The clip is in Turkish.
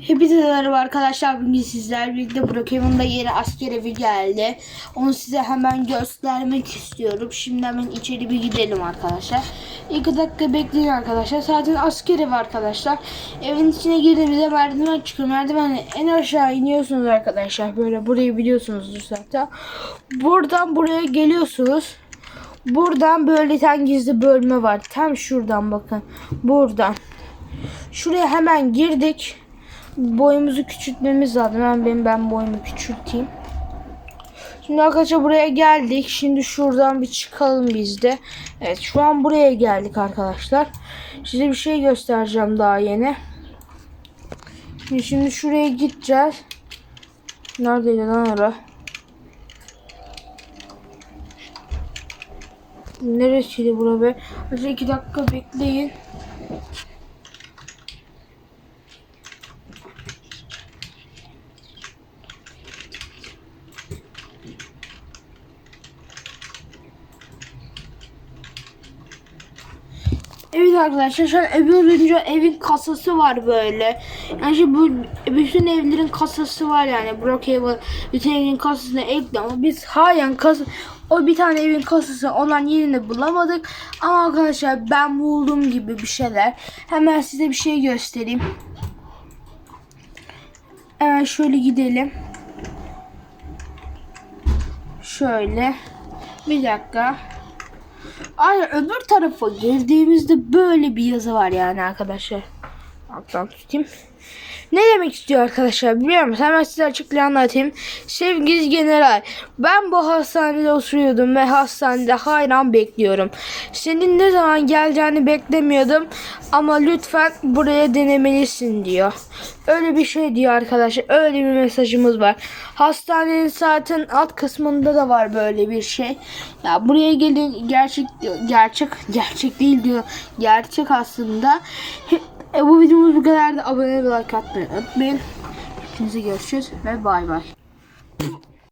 Hepinize merhaba arkadaşlar. Bugün sizler birlikte Brokeman'da yeni asker evi geldi. Onu size hemen göstermek istiyorum. Şimdi hemen içeri bir gidelim arkadaşlar. İki dakika bekleyin arkadaşlar. Zaten asker evi arkadaşlar. Evin içine girdiğimizde merdiven çıkıyor. Merdivenle en aşağı iniyorsunuz arkadaşlar. Böyle burayı biliyorsunuzdur zaten. Buradan buraya geliyorsunuz. Buradan böyle tane gizli bölme var. Tam şuradan bakın. Buradan. Şuraya hemen girdik. Boyumuzu küçültmemiz lazım. Hemen benim ben boyumu küçülteyim. Şimdi arkadaşlar buraya geldik. Şimdi şuradan bir çıkalım biz de. Evet şu an buraya geldik arkadaşlar. Size bir şey göstereceğim daha yeni. Şimdi, şimdi şuraya gideceğiz. Neredeydi lan ora? Neresiydi bura be? Hadi iki dakika bekleyin. Evet arkadaşlar şu an olunca evin kasası var böyle. Yani işte bu bütün evlerin kasası var yani. Brookhaven bütün evin kasasına ekle ama biz halen kasa o bir tane evin kasası olan yerini bulamadık. Ama arkadaşlar ben buldum gibi bir şeyler. Hemen size bir şey göstereyim. Hemen şöyle gidelim. Şöyle. Bir dakika. Ay öbür tarafa girdiğimizde böyle bir yazı var yani arkadaşlar. Alttan tutayım. Ne demek istiyor arkadaşlar biliyor musunuz? Hemen size açıklığı anlatayım. Sevgili general ben bu hastanede oturuyordum ve hastanede hayran bekliyorum. Senin ne zaman geleceğini beklemiyordum ama lütfen buraya denemelisin diyor. Öyle bir şey diyor arkadaşlar. Öyle bir mesajımız var. Hastanenin zaten alt kısmında da var böyle bir şey. Ya buraya gelin gerçek gerçek gerçek değil diyor. Gerçek aslında. E, bu videomuz bu kadar da abone ve like atmayı unutmayın. Hepinize görüşürüz ve bay bay.